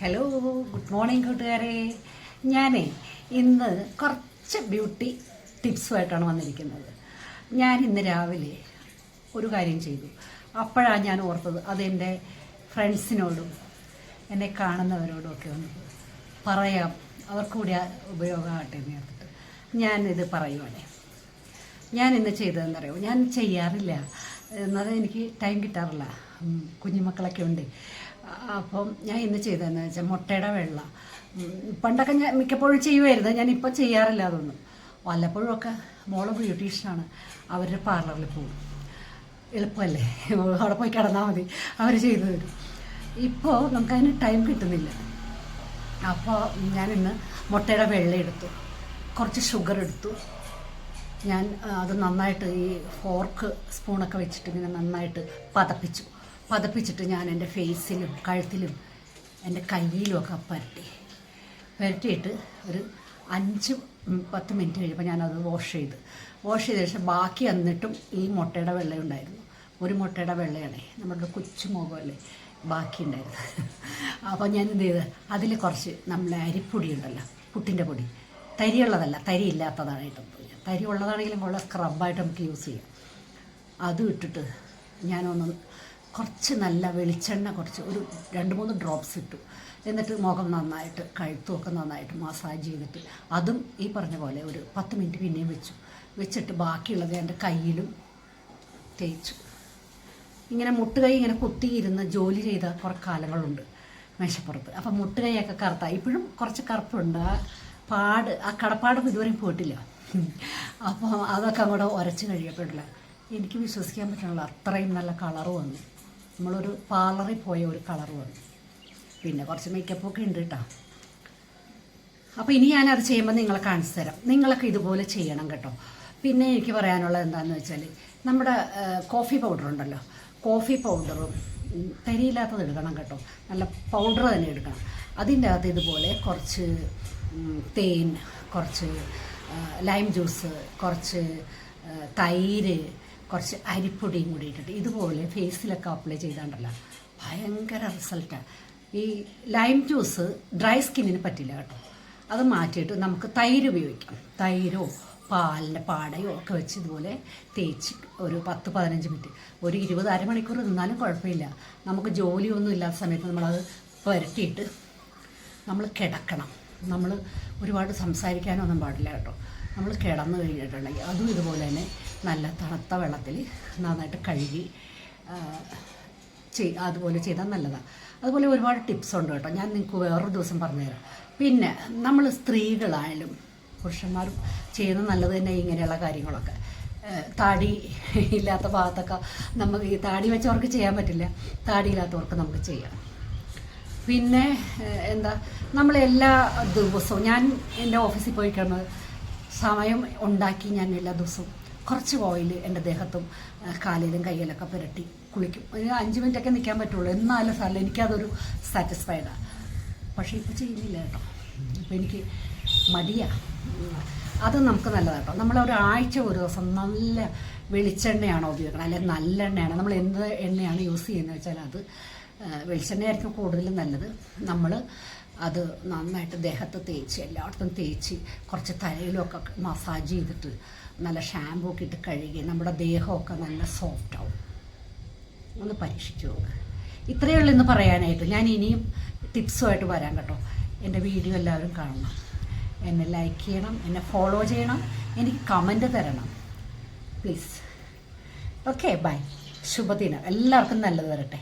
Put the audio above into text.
Hello good morning കൂട്ടുകാരെ. ഞാനേ ഇന്ന് കുറച്ച് ബ്യൂട്ടി ടിപ്സുമായിട്ടാണ് വന്നിരിക്കുന്നത്. ഞാൻ ഇന്ന് രാവിലെ ഒരു കാര്യം ചെയ്തു. അപ്പോഴാണ് ഞാൻ ഓർത്തത് അതെന്റെ ഫ്രണ്ട്സിനോടും എന്നെ കാണുന്നവരോടും ഒക്കെ ഒന്ന് പറയാം. അവർക്കൂടി ഉപയോഗമാകട്ടെ എന്ന് ഓർത്തിട്ട്. ഞാനിത് പറയുവാണേ. ഞാൻ ഇന്ന് ചെയ്തതെന്നറിയോ? ഞാൻ ചെയ്യാറില്ല. എന്നത് എനിക്ക് ടൈം കിട്ടാറില്ല. കുഞ്ഞുമക്കളൊക്കെ ഉണ്ട്. അപ്പം ഞാൻ ഇന്ന് ചെയ്തതെന്ന് വെച്ചാൽ മുട്ടയുടെ വെള്ള. പണ്ടൊക്കെ ഞാൻ മിക്കപ്പോഴും ചെയ്യുമായിരുന്നു ഞാൻ ഇപ്പോൾ ചെയ്യാറില്ല അതൊന്നും. വല്ലപ്പോഴുമൊക്കെ മോൾ ബ്യൂട്ടീഷ്യനാണ്. അവരുടെ പാർലറിൽ പോകും. എളുപ്പമല്ലേ? അവിടെ പോയി കിടന്നാൽ മതി. അവർ ചെയ്തു തരും. ഇപ്പോൾ നമുക്കതിന് ടൈം കിട്ടുന്നില്ല. അപ്പോൾ ഞാനിന്ന് മുട്ടയുടെ വെള്ള എടുത്തു. കുറച്ച് ഷുഗർ എടുത്തു. ഞാൻ അത് നന്നായിട്ട് ഈ ഫോർക്ക് സ്പൂണൊക്കെ വെച്ചിട്ട് ഇങ്ങനെ നന്നായിട്ട് പതപ്പിച്ചു. പതപ്പിച്ചിട്ട് ഞാൻ എന്റെ ഫേസിലും കഴുത്തിലും എന്റെ കയ്യിലും ഒക്കെ പരട്ടി. പരട്ടിയിട്ട് ഒരു അഞ്ച് പത്ത് മിനിറ്റ് കഴിയുമ്പോൾ ഞാനത് വാഷ് ചെയ്ത്. വാഷ് ചെയ്ത ശേഷം ബാക്കി എന്നിട്ടും ഈ മുട്ടയുടെ വെള്ളയുണ്ടായിരുന്നു ഒരു മുട്ടയുടെ വെള്ളയാണേ നമ്മുടെ കൊച്ചു മുഖമല്ലേ ബാക്കി ഉണ്ടായിരുന്നു. അപ്പോൾ ഞാൻ എന്ത് ചെയ്ത് അതിൽ കുറച്ച് നമ്മളെ അരിപ്പൊടി ഉണ്ടല്ലോ പുട്ടിന്റെ പൊടി. തരിയുള്ളതല്ല തരി ഇല്ലാത്തതാണ് ഇട്ടത് തരി ഉള്ളതാണെങ്കിലും ഉള്ള സ്ക്രബായിട്ട് നമുക്ക് യൂസ് ചെയ്യാം. അതും ഇട്ടിട്ട് ഞാനൊന്ന് കുറച്ച് നല്ല വെളിച്ചെണ്ണ കുറച്ച് ഒരു രണ്ട് മൂന്ന് ഡ്രോപ്സ് ഇട്ടു. എന്നിട്ട് മുഖം നന്നായിട്ട് കഴുത്തുമൊക്കെ നന്നായിട്ട് മസാജ് ചെയ്തിട്ട് അതും ഈ പറഞ്ഞ പോലെ ഒരു പത്ത് മിനിറ്റ് പിന്നെയും വെച്ചു. വെച്ചിട്ട് ബാക്കിയുള്ളത് എന്റെ കയ്യിലും തേച്ചു. ഇങ്ങനെ മുട്ടുകൈ ഇങ്ങനെ കുത്തിയിരുന്ന് ജോലി ചെയ്ത കുറേ കാലങ്ങളുണ്ട് മേശപ്പുറത്ത്. അപ്പം മുട്ടുകൈയൊക്കെ കറുത്ത ഇപ്പോഴും കുറച്ച് കറുപ്പുണ്ട്. ആ പാട് ആ കടപ്പാടും ഇതുവരെയും പോയിട്ടില്ല. അപ്പോൾ അതൊക്കെ അങ്ങോട്ട് ഉരച്ച് കഴിയപ്പെടില്ല. എനിക്ക് വിശ്വസിക്കാൻ പറ്റണല്ലോ അത്രയും നല്ല കളർ വന്നു. നമ്മളൊരു പാർലറിൽ പോയ ഒരു കളർ വന്നു. പിന്നെ കുറച്ച് മേക്കപ്പൊക്കെ ഉണ്ട് കേട്ടോ അപ്പോൾ ഇനി ഞാനത് ചെയ്യുമ്പോൾ നിങ്ങളെ കാണിച്ചു തരാം. നിങ്ങളൊക്കെ ഇതുപോലെ ചെയ്യണം കേട്ടോ. പിന്നെ എനിക്ക് പറയാനുള്ളത് എന്താണെന്ന് വെച്ചാൽ നമ്മുടെ കോഫി പൗഡർ ഉണ്ടല്ലോ. കോഫി പൗഡറും തരിയില്ലാത്തത് എടുക്കണം കേട്ടോ. നല്ല പൗഡർ തന്നെ എടുക്കണം. അതിന്റെ അകത്ത് ഇതുപോലെ കുറച്ച് തേൻ കുറച്ച് ലൈം ജ്യൂസ് കുറച്ച് തൈര് കുറച്ച് അരിപ്പൊടിയും കൂടി ഇട്ടിട്ട് ഇതുപോലെ ഫേസിലൊക്കെ അപ്ലൈ ചെയ്താണ്ടല്ലോ. ഭയങ്കര റിസൾട്ടാണ് ഈ ലൈം ജ്യൂസ് ഡ്രൈ സ്കിന്നിന് പറ്റില്ല കേട്ടോ. അത് മാറ്റിയിട്ട് നമുക്ക് തൈര് ഉപയോഗിക്കാം. തൈരോ പാലിന്റെ പാടയോ ഒക്കെ വെച്ച് ഇതുപോലെ തേച്ച് ഒരു പത്ത് പതിനഞ്ച് മിനിറ്റ്. ഒരു ഇരുപത് അരമണിക്കൂർ നിന്നാലും കുഴപ്പമില്ല. നമുക്ക് ജോലിയൊന്നും ഇല്ലാത്ത സമയത്ത് നമ്മളത് പുരട്ടിയിട്ട് നമ്മൾ കിടക്കണം. നമ്മൾ ഒരുപാട് സംസാരിക്കാനൊന്നും പാടില്ല കേട്ടോ. നമ്മൾ കിടന്നു കഴിഞ്ഞിട്ടുണ്ടെങ്കിൽ അതും ഇതുപോലെ തന്നെ നല്ല തണുത്ത വെള്ളത്തിൽ നന്നായിട്ട് കഴുകി ചെയ് അതുപോലെ ചെയ്താൽ നല്ലതാണ് അതുപോലെ ഒരുപാട് ടിപ്സ് ഉണ്ട് കേട്ടോ. ഞാൻ നിങ്ങൾക്ക് വേറൊരു ദിവസം പറഞ്ഞുതരാം. പിന്നെ നമ്മൾ സ്ത്രീകളായാലും പുരുഷന്മാരും ചെയ്യുന്നത് നല്ലത് തന്നെ ഇങ്ങനെയുള്ള കാര്യങ്ങളൊക്കെ. താടി ഇല്ലാത്ത ഭാഗത്തൊക്കെ നമുക്ക് ഈ താടി വെച്ചവർക്ക് ചെയ്യാൻ പറ്റില്ല. താടി ഇല്ലാത്തവർക്ക് നമുക്ക് ചെയ്യാം. പിന്നെ എന്താ നമ്മൾ എല്ലാ ദിവസവും ഞാൻ എന്റെ ഓഫീസിൽ പോയി കഴിയുമ്പോൾ സമയം ഉണ്ടാക്കി ഞാൻ എല്ലാ ദിവസവും കുറച്ച് ഓയിൽ എന്റെ ദേഹത്തും കാലിലും കയ്യിലൊക്കെ പുരട്ടി കുളിക്കും. ഒരു അഞ്ച് മിനിറ്റൊക്കെ നിൽക്കാൻ പറ്റുള്ളൂ. എന്നാലും സാറിൽ എനിക്കതൊരു സാറ്റിസ്ഫൈഡാണ് പക്ഷേ ഇപ്പോൾ ചെയ്യുന്നില്ല കേട്ടോ. അപ്പോൾ എനിക്ക് മടിയാ. അത് നമുക്ക് നല്ലതാണ് കേട്ടോ. നമ്മൾ ഒരാഴ്ച ഒരു ദിവസം നല്ല വെളിച്ചെണ്ണയാണോ ഉപയോഗിക്കണം അല്ലെങ്കിൽ നല്ല എണ്ണയാണ് നമ്മൾ എന്ത് എണ്ണയാണ് യൂസ് ചെയ്യുന്നത് വെച്ചാൽ അത് വെളിച്ചെണ്ണയായിരിക്കും കൂടുതലും നല്ലത്. നമ്മൾ അത് നന്നായിട്ട് ദേഹത്ത് തേച്ച് എല്ലായിടത്തും തേച്ച് കുറച്ച് തലയിലൊക്കെ മസാജ് ചെയ്തിട്ട് നല്ല ഷാമ്പൂ ഒക്കെ ഇട്ട് കഴുകി നമ്മുടെ ദേഹമൊക്കെ നല്ല സോഫ്റ്റ് ആവും. ഒന്ന് പരീക്ഷിച്ചു ഇത്രയേ ഉള്ളൂ ഇന്ന് പറയാനായിട്ട്. ഞാൻ ഇനിയും ടിപ്സുമായിട്ട് വരാം കേട്ടോ. എന്റെ വീഡിയോ എല്ലാവരും കാണണം. എന്നെ ലൈക്ക് ചെയ്യണം എന്നെ ഫോളോ ചെയ്യണം എനിക്ക് കമന്റ് തരണം. പ്ലീസ് ഓക്കെ ബൈ ശുഭദിനം. എല്ലാവർക്കും നല്ലത് വരട്ടെ.